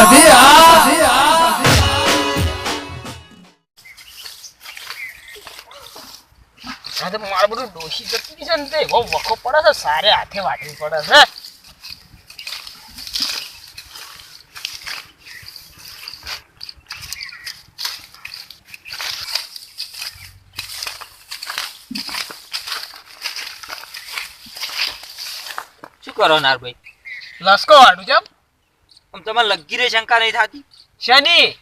સધી બધું ડોશી જતી છે વાટવી પડે શું કરો નારભાઈ? લસકો વાળું છે આમ તમારે લગી રે શંકા નહીં થતી. શનિ?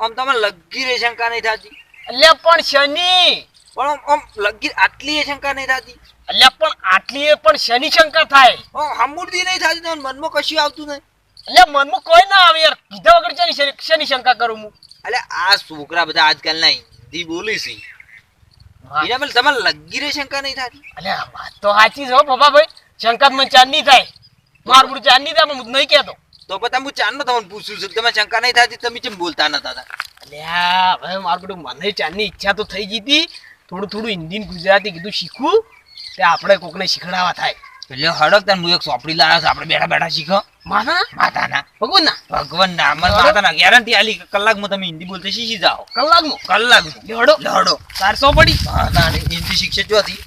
આમ તમારે લગી રે શંકા નહીં થતી. અલ્યા પણ શનિ! પણ આમ લગી આટલી એ શંકા નહીં થતી. અલ્યા પણ આટલી એ પણ શનિ શંકા થાય. હમુરદી નહીં થતી તમને મનમાં કશું આવતું નહીં. અલ્યા મનમાં કોઈ ના આવે યાર. કીધા વગર શનિ શનિ- શંકા કરું હું. એટલે આ છોકરા બધા આજકાલના હિન્દી બોલી છે. એના તમારે લગી રે શંકા નહીં થતી. અલ્યા વાત તો સાચી છે હો બાબા ભાઈ શંકા મને ચાંદ નહીં થાય. મારું ચાંદ નહીં થાય હું નહીં કહેતો. તો પછી હું ચાંદનો તમને પૂછું છું. તમે શંકા નહીં થતી? તમે જેમ બોલતા નતા? અલ્યા હવે મારું બધું મને ચાંદની ઈચ્છા તો થઈ ગઈ હતી. થોડું થોડું હિન્દી ગુજરાતી કીધું શીખવું તે આપણે કોકને શીખડાવા થાય. એટલે હડક તને હું એક સોપડી લાવ્યો આપણે બેઠા બેઠા શીખો. માના માતાના. ભગવાન ના ભગવાન ના મને માતાના. ગેરંટી આલી કલાક કલાકમાં તમે હિન્દી બોલતા શીખી જાઓ. કલાકનું કલાક લડો લડો ચારસો પડી. હા હિન્દી શિક્ષક જો હતી.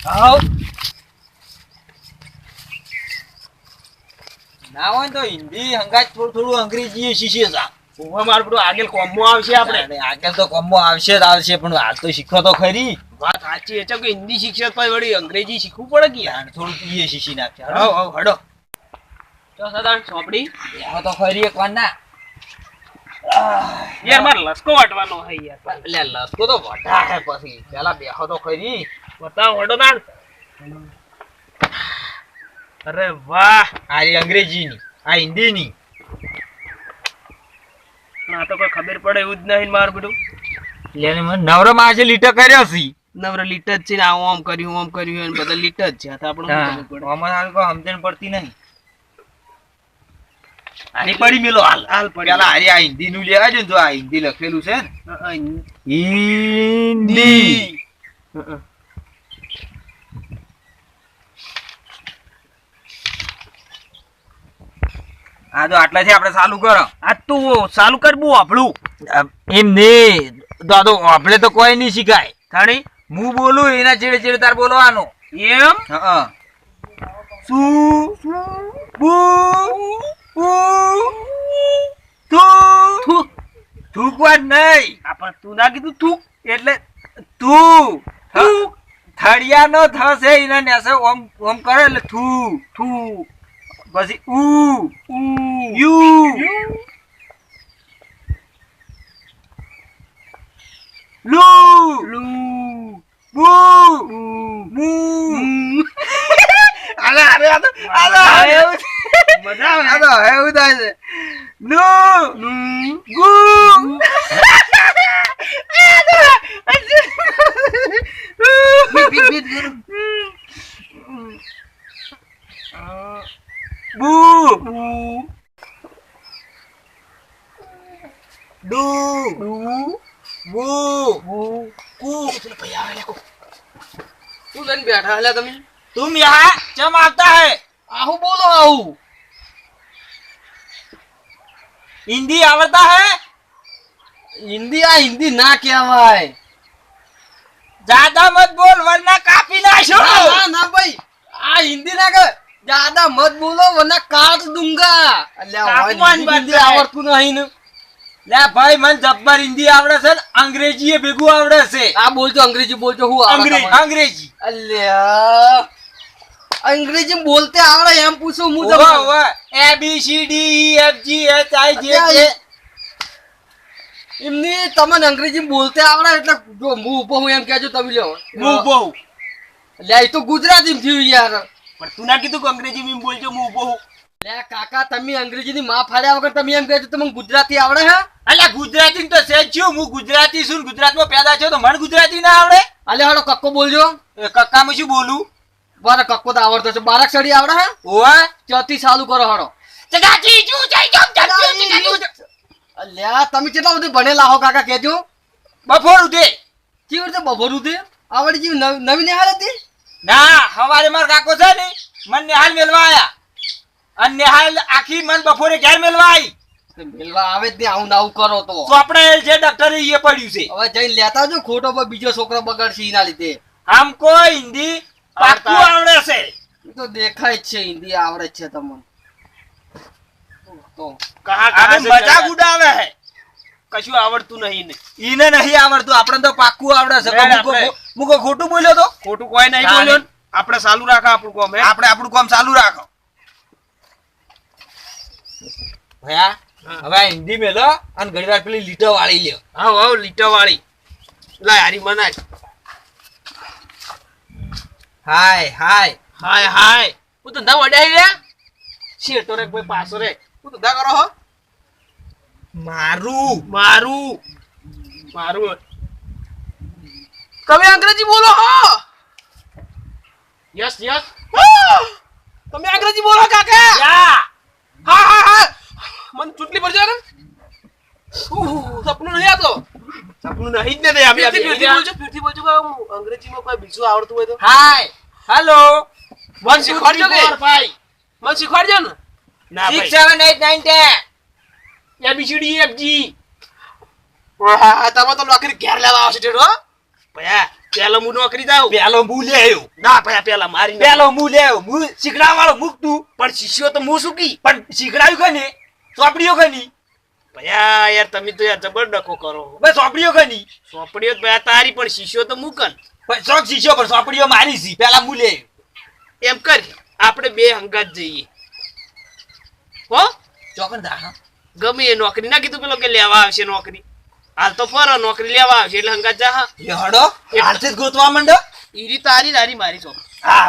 ના હોય તો હિન્દી હંગાજ થોડું થોડું અંગ્રેજી શીખીએ જા. હવે મારું બધું આગળ કોમમાં આવશે આપણે. આગળ તો કોમ્બો આવશે જ આવશે પણ હાલ તો શીખો તો ખરી. વાત સાચી છે કે હિન્દી શિક્ષક પછી વળી અંગ્રેજી શીખવું પડે કે યાર? થોડું પીએ શીખી નાખશે હડો સદાન તો ખરી એક વાર ના. યાર મારે લસકો વાટવાનો હે યાર. એટલે લસકો તો વટા હે પછી. પેલા બેહો તો ખરી. વટા વડો નાણ અરે વાહ આ અંગ્રેજીની આ હિન્દીની. ના તો કોઈ ખબર પડે એવું જ નહીં માર બધું. લેને મને નવરો માજે લીટો કર્યો છે. નવરો લીટ જ છે આ ઓમ કર્યું ઓમ કર્યું અને બધા લીટ જ છે. આ તો આપણે શું ખબર પડે. આમાં હાલ કો સમજણ પડતી નહીં. આની પડી મેલો હાલ હાલ પડી. પેલા આરી આ હિન્દી નું લેવા જો આ હિન્દી લખેલું છે ને. હિન્દી. આ તો આટલાથી આપણે ચાલુ કરો. આ તું ચાલુ કર બુ આપણું એમ નહીં. દાદો આપણે તો કોઈ નહીં શીખાય. થાણી હું બોલું એના ચેડે ચેડે તાર બોલવાનું. એમ? હા સુ બુ બુ તું થુ થૂકવા નહીં. આપણે પણ તું ના કીધું થૂક એટલે તું થળિયા નો થશે એના નેસે ઓમ ઓમ કરે એટલે થૂ થૂ પછી ઉ યુ. લુ. લુ બુ. મુ. અરે અરે આ તો આ તો મજા આવે. એવું આ તો એવું થાય છે. નુ ગુ. બુ ડુ બુ કુ તું લઈને બેઠા એટલે તમે तुम यहाँ चम आता है આહું બોલો આહું हिंदी आवड़ता है હિન્દી આ હિન્દી ના કહેવાય ज्यादा मत बोल वरना काफी ना ના ના ના ભાઈ આ હિન્દી ના કે જ્યાદા મત કાટ દૂંગા. આવડતું નહીં ને. લે ભાઈ મને જબ્બર હિન્દી આવડે છે ને અંગ્રેજી એ ભેગું આવડે છે. આ બોલજો અંગ્રેજી બોલજો હું અંગ્રેજી તમને? અંગ્રેજી. અલ્યા અંગ્રેજી બોલતે આવડે એમ પૂછું હું તમને. A B C D E F G H I J K એમની તમને અંગ્રેજી બોલતે આવડે એટલે જો હું ઊભો હું એમ કહેજો તમે લ્યો. હું ઊભો લે તો ગુજરાતી થયું યાર. પણ તું ના કીધું કે અંગ્રેજી મીમ બોલજો હું બહુ લે કાકા તમે અંગ્રેજી ની માં ફાડ્યા વગર તમે એમ કહેજો તમને ગુજરાતી આવડે હે? અલ્યા ગુજરાતી તો સેજ છું. હું ગુજરાતી છું ગુજરાતમાં પેદા છો તો મને ગુજરાતી ના આવડે. અલ્યા હાડો કક્કો બોલજો. કક્કામાં શું બોલું? મારે કક્કો તો આવડતો છે. બારક સડી આવડે હે? ઓવા ચોથી ચાલુ કરો હાડો ચગાચી ચૂ જો ચમ ચમ અલ્યા તમે કેટલા બધું ભણેલા હો કાકા કહેજો. બફોર ઉઠે. કેવી રીતે બફોર ઉઠે? આવડી જેવી નવી નવી નિહાળ હતી? ના હવારે માર કાકો છે ને મન નિહાલ મેલવા આયા. અને નિહાલ આખી મન બપોરે ઘેર મેલવા આવી મેલવા આવે જ ને આવું ને કરો તો. ચોપડે જે ડોક્ટર એ પડ્યું છે. હવે જઈને લેતા જો ખોટો પર બીજો છોકરો બગડશે એના લીધે. આમ કોઈ હિન્દી પાકું આવડે છે. તો દેખાય છે હિન્દી આવડે છે તમને. તો. કહા આપણે કહા સે મજાક. ઉડાવે છે. કશું આવડતું નહીં ઈને નહીં આવડતું. આપણે તો પાક્કું આવડે છે. મુકો ખોટું બોલ્યો તો. ખોટું કોઈ નહીં બોલ્યો આપણે ચાલુ રાખો આપણું કામ આપણે આપણું કામ ચાલુ રાખો. ભયા હવે હિન્દી મેલો અને ઘણી વાર પેલી લીટો વાળી લ્યો. હા હાવ લીટા વાળી લાય હારી મનાય હાય હાય. હાય હાય. હું ધંધા વડાઈ રે તો રે કોઈ પાસો રે. હું ધંધા કરો હો? મારું. મારું. મારું. તમે અંગ્રેજી બોલો હો. Yes yes. તમે અંગ્રેજી બોલો કાકા. યા. હા હા હા. મને ચૂંટણી પર જાય ને. સપનું નહીં આતો સપનું નહીં જ ને અમે આવી ફીરથી બોલજો ફીરથી બોલજો અંગ્રેજીમાં કોઈ બીજું આવડતું હોય તો. હાય. હેલો. મન શીખવાડજો કે મન શીખવાડજો ને. ના ભાઈ. Seven eight nine ten ABCD FG હા તમે તો નોકરી ઘેર લેવા આવશે ટેડો ભયા પેલો હું નોકરી જાઉં. પેલો મુ લેયો ના ભયા પેલા મારી ના પેલો મુ લેયો મુ શીખડા વાળો મૂકતું પણ શિષ્યો તો હું શું પણ શીખડાયું કની ચોપડીઓ કની ભયા યાર તમે તો યાર જબર ડખો કરો. બસ ચોપડીઓ કની સોપડીઓ તો ભયા તારી પણ શિષ્યો તો મૂકન ચોક શિષ્યો પણ ચોપડીઓ મારી સી પેલા મુ લે એમ કર આપણે બે હંગાત જઈએ. હો? ચોકન દા ગમે એ નોકરી. ના કીધું પેલો કે લેવા આવશે નોકરી. હાલ તો ફરો નોકરી લેવા આવશે એટલે હંગાત જા હા હડો હાલથી જ ગોતવા માંડો. ઈરી તારી તારી મારી છો હા.